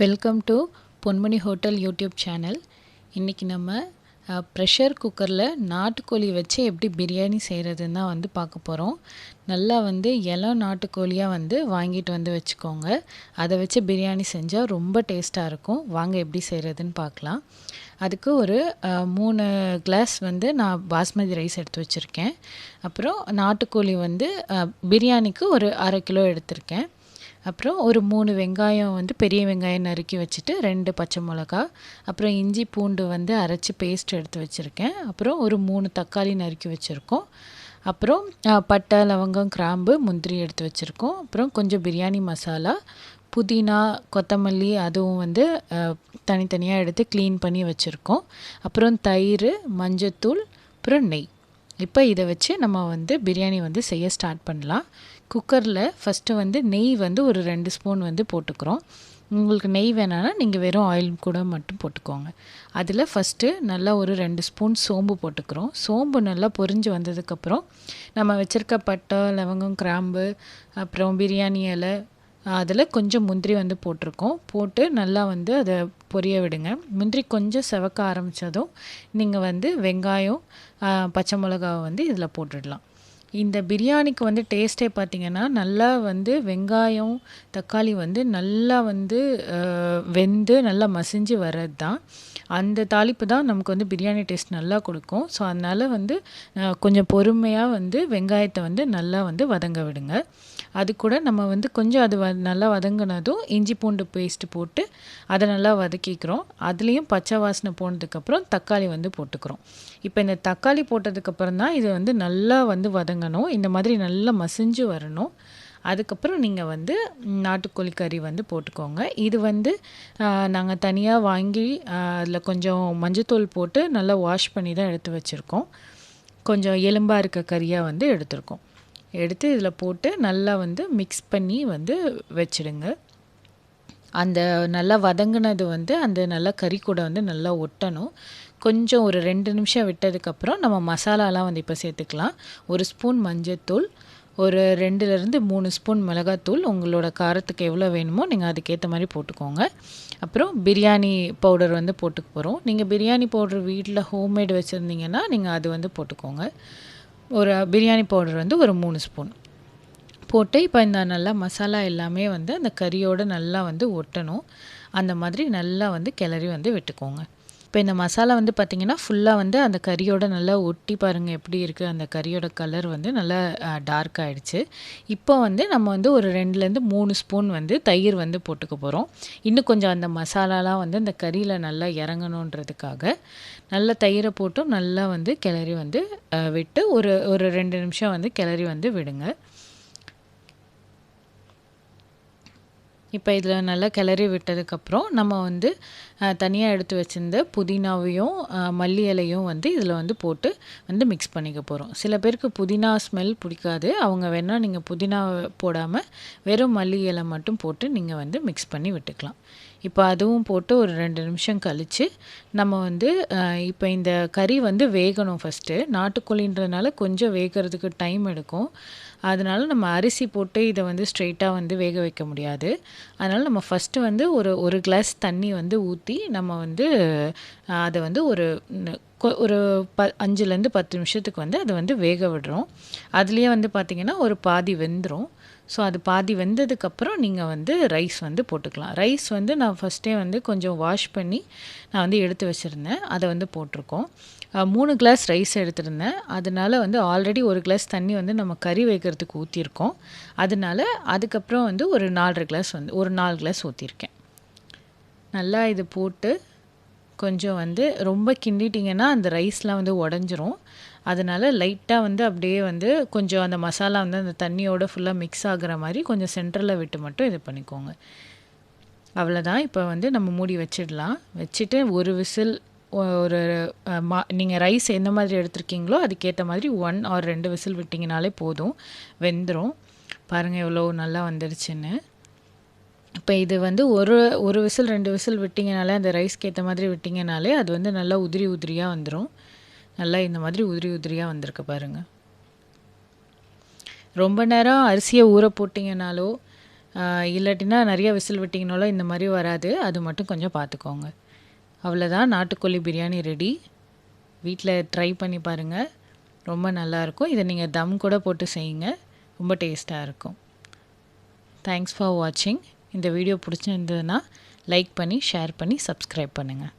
Welcome to Ponmani hotel YouTube channel இன்றைக்கி நம்ம pressure குக்கரில் நாட்டுக்கோழி வச்சு எப்படி பிரியாணி செய்கிறதுன்னு தான் வந்து பார்க்க போகிறோம் நல்லா வந்து இளம் நாட்டுக்கோழியாக வந்து வாங்கிட்டு வந்து வச்சுக்கோங்க. அதை வச்சு பிரியாணி செஞ்சால் ரொம்ப டேஸ்ட்டாக இருக்கும். வாங்க எப்படி செய்கிறதுன்னு பார்க்கலாம். அதுக்கு ஒரு மூணு கிளாஸ் வந்து நான் பாஸ்மதி ரைஸ் எடுத்து வச்சுருக்கேன். அப்புறம் நாட்டுக்கோழி வந்து பிரியாணிக்கு ஒரு அரை கிலோ எடுத்திருக்கேன். அப்புறம் ஒரு மூணு வெங்காயம் வந்து பெரிய வெங்காயம் நறுக்கி வச்சுட்டு ரெண்டு பச்சை மிளகா அப்புறம் இஞ்சி பூண்டு வந்து அரைச்சி பேஸ்ட் எடுத்து வச்சுருக்கேன். அப்புறம் ஒரு மூணு தக்காளி நறுக்கி வச்சுருக்கோம். அப்புறம் பட்டை லவங்கம் கிராம்பு முந்திரி எடுத்து வச்சுருக்கோம். அப்புறம் கொஞ்சம் பிரியாணி மசாலா புதினா கொத்தமல்லி அதுவும் வந்து தனித்தனியாக எடுத்து க்ளீன் பண்ணி வச்சுருக்கோம். அப்புறம் தயிர் மஞ்சத்தூள் அப்புறம் நெய். இப்போ இதை வச்சு நம்ம வந்து பிரியாணி வந்து செய்ய ஸ்டார்ட் பண்ணலாம். குக்கரில் ஃபஸ்ட்டு வந்து நெய் வந்து ஒரு ரெண்டு ஸ்பூன் வந்து போட்டுக்கிறோம். உங்களுக்கு நெய் வேணான்னா நீங்கள் வெறும் ஆயில் கூட மட்டும் போட்டுக்கோங்க. அதில் ஃபஸ்ட்டு நல்லா ஒரு ரெண்டு ஸ்பூன் சோம்பு போட்டுக்கிறோம். சோம்பு நல்லா பொரிஞ்சு வந்ததுக்கப்புறம் நம்ம வச்சுருக்க பட்டை லவங்கம் கிராம்பு அப்புறம் பிரியாணி இலை அதில் கொஞ்சம் முந்திரி வந்து போட்டிருக்கோம். போட்டு நல்லா வந்து அதை பொரிய விடுங்க. முந்திரி கொஞ்சம் செவக்க ஆரம்பித்ததும் நீங்கள் வந்து வெங்காயம் பச்சை மிளகாவை வந்து இதில் போட்டுடலாம். இந்த பிரியாணிக்கு வந்து டேஸ்ட்டே பார்த்தீங்கன்னா நல்லா வந்து வெங்காயம் தக்காளி வந்து நல்லா வந்து வெந்து நல்லா மசிஞ்சு வர்றது தான் அந்த தாளிப்பு தான் நமக்கு வந்து பிரியாணி டேஸ்ட் நல்லா கொடுக்கும். ஸோ அதனால் வந்து கொஞ்சம் பொறுமையாக வந்து வெங்காயத்தை வந்து நல்லா வந்து வதங்க விடுங்க. அது கூட நம்ம வந்து கொஞ்சம் அது வ நல்லா வதங்கினதும் இஞ்சி பூண்டு பேஸ்ட்டு போட்டு அதை நல்லா வதக்கிக்கிறோம். அதுலேயும் பச்சை வாசனை போனதுக்கப்புறம் தக்காளி வந்து போட்டுக்கிறோம். இப்போ இந்த தக்காளி போட்டதுக்கப்புறம் தான் இது வந்து நல்லா வந்து வதங்கணும். இந்த மாதிரி நல்லா மசிஞ்சு வரணும். அதுக்கப்புறம் நீங்கள் வந்து நாட்டுக்கோழி கறி வந்து போட்டுக்கோங்க. இது வந்து நாங்கள் தனியாக வாங்கி அதில் கொஞ்சம் மஞ்சத்தூள் போட்டு நல்லா வாஷ் பண்ணி தான் எடுத்து வச்சுருக்கோம். கொஞ்சம் எலும்பாக இருக்க கறியாக வந்து எடுத்திருக்கோம். எடுத்து இதில் போட்டு நல்லா வந்து மிக்ஸ் பண்ணி வந்து வச்சிடுங்க. அந்த நல்லா வதங்கினது வந்து அந்த நல்லா கறி கூட வந்து நல்லா ஒட்டணும். கொஞ்சம் ஒரு ரெண்டு நிமிஷம் விட்டதுக்கப்புறம் நம்ம மசாலாலாம் வந்து இப்போ சேர்த்துக்கலாம். ஒரு ஸ்பூன் மஞ்சத்தூள் ஒரு ரெண்டுலேருந்து மூணு ஸ்பூன் மிளகாத்தூள் உங்களோட காரத்துக்கு எவ்வளோ வேணுமோ நீங்கள் அதுக்கேற்ற மாதிரி போட்டுக்கோங்க. அப்புறம் பிரியாணி பவுடர் வந்து போட்டுக்க போகிறோம் நீங்கள் பிரியாணி பவுடர் வீட்டில் ஹோம்மேட் வச்சுருந்தீங்கன்னா நீங்கள் அது வந்து போட்டுக்கோங்க. ஒரு பிரியாணி பவுடர் வந்து ஒரு மூணு ஸ்பூன். போட்டு இப்போ இந்த நல்லா மசாலா எல்லாமே வந்து அந்த கறியோடு நல்லா வந்து ஒட்டணும். அந்த மாதிரி நல்லா வந்து கிளறி வந்து விட்டுக்கோங்க. இப்போ இந்த மசாலா வந்து பார்த்திங்கன்னா ஃபுல்லாக வந்து அந்த கறியோட நல்லா ஒட்டி பாருங்கள் எப்படி இருக்குது அந்த கறியோட கலர் வந்து நல்லா டார்க் ஆகிடுச்சு இப்போ வந்து நம்ம வந்து ஒரு ரெண்டுலேருந்து மூணு ஸ்பூன் வந்து தயிர் வந்து போட்டுக்க போகிறோம் இன்னும் கொஞ்சம் அந்த மசாலாலாம் வந்து அந்த கறியில் நல்லா இறங்கணுன்றதுக்காக நல்லா தயிரை போட்டும் நல்லா வந்து கிளறி வந்து விட்டு ஒரு ஒரு ரெண்டு நிமிஷம் வந்து கிளறி வந்து விடுங்க. இப்போ இதில் நல்லா கிளறி விட்டதுக்கப்புறம் நம்ம வந்து தனியாக எடுத்து வச்சுருந்த புதினாவையும் மல்லி இலையும் வந்து இதில் வந்து போட்டு வந்து மிக்ஸ் பண்ணிக்க போகிறோம் சில பேருக்கு புதினா ஸ்மெல் பிடிக்காது. அவங்க வேணால் நீங்கள் புதினா போடாமல் வெறும் மல்லி இலை மட்டும் போட்டு நீங்கள் வந்து மிக்ஸ் பண்ணி விட்டுக்கலாம். இப்போ அதுவும் போட்டு ஒரு ரெண்டு நிமிஷம் கழித்து நம்ம வந்து இப்போ இந்த கறி வந்து வேகணும் ஃபஸ்ட்டு நாட்டுக்கோழின்றதுனால கொஞ்சம் வேகிறதுக்கு டைம் எடுக்கும். அதனால நம்ம அரிசி போட்டு இதை வந்து ஸ்ட்ரெயிட்டாக வந்து வேக வைக்க முடியாது. அதனால் நம்ம ஃபஸ்ட்டு வந்து ஒரு ஒரு கிளாஸ் தண்ணி வந்து ஊற்றி நம்ம வந்து அதை வந்து ஒரு கொ- ஒரு ப அஞ்சுலேருந்து பத்து நிமிஷத்துக்கு வந்து அதை வந்து வேக விடுறோம். அதுலேயே வந்து பார்த்திங்கன்னா ஒரு பாதி வெந்துடும் ஸோ அது பாதி வெந்ததுக்கப்புறம் நீங்கள் வந்து ரைஸ் வந்து போட்டுக்கலாம். ரைஸ் வந்து நான் ஃபஸ்ட்டே வந்து கொஞ்சம் வாஷ் பண்ணி நான் வந்து எடுத்து வச்சுருந்தேன். அதை வந்து போட்டிருக்கோம். மூணு கிளாஸ் ரைஸ் எடுத்திருந்தேன். அதனால வந்து ஆல்ரெடி ஒரு கிளாஸ் தண்ணி வந்து நம்ம கறி வைக்கிறதுக்கு ஊற்றிருக்கோம் அதனால அதுக்கப்புறம் வந்து ஒரு நாலரை கிளாஸ் வந்து ஒரு நாலு கிளாஸ் ஊற்றிருக்கேன் நல்லா இது போட்டு கொஞ்சம் வந்து ரொம்ப கிண்டிட்டிங்கன்னா அந்த ரைஸ்லாம் வந்து உடஞ்சிரும். அதனால் லைட்டாக வந்து அப்படியே வந்து கொஞ்சம் அந்த மசாலா வந்து அந்த தண்ணியோடு ஃபுல்லாக மிக்ஸ் ஆகுற மாதிரி கொஞ்சம் சென்டரில் விட்டு மட்டும் இது பண்ணிக்கோங்க. அவ்வளோதான் இப்போ வந்து நம்ம மூடி வச்சிடலாம். வச்சுட்டு ஒரு விசில் ஒரு மா நீங்கள் ரைஸ் எந்த மாதிரி எடுத்திருக்கீங்களோ அதுக்கேற்ற மாதிரி ஒன் ஆர் ரெண்டு விசில் விட்டிங்கனாலே போதும். வெந்துடும் பாருங்கள் எவ்வளோ நல்லா வந்துடுச்சுன்னு இப்போ இது வந்து ஒரு ஒரு விசில் ரெண்டு விசில் விட்டிங்கனாலே அந்த ரைஸ்க்கு ஏற்ற மாதிரி விட்டிங்கனாலே அது வந்து நல்லா உதிரி உதிரியாக வந்துடும் நல்லா இந்த மாதிரி உதிரி உதிரியாக வந்திருக்கு பாருங்கள் ரொம்ப நேரம் அரிசியை ஊற போட்டிங்கனாலோ இல்லாட்டினா நிறைய விசில் விட்டிங்கனாலோ இந்த மாதிரி வராது. அது மட்டும் கொஞ்சம் பார்த்துக்கோங்க. அவ்வளோதான். நாட்டுக்கோழி பிரியாணி ரெடி. வீட்டில் ட்ரை பண்ணி பாருங்கள் ரொம்ப நல்லாயிருக்கும் இதை நீங்கள் தம் கூட போட்டு செய்யுங்க. ரொம்ப டேஸ்ட்டாக இருக்கும். தேங்க்ஸ் ஃபார் வாட்சிங் இந்த வீடியோ பிடிச்சிருந்ததுன்னா லைக் பண்ணி ஷேர் பண்ணி சப்ஸ்கிரைப் பண்ணுங்கள்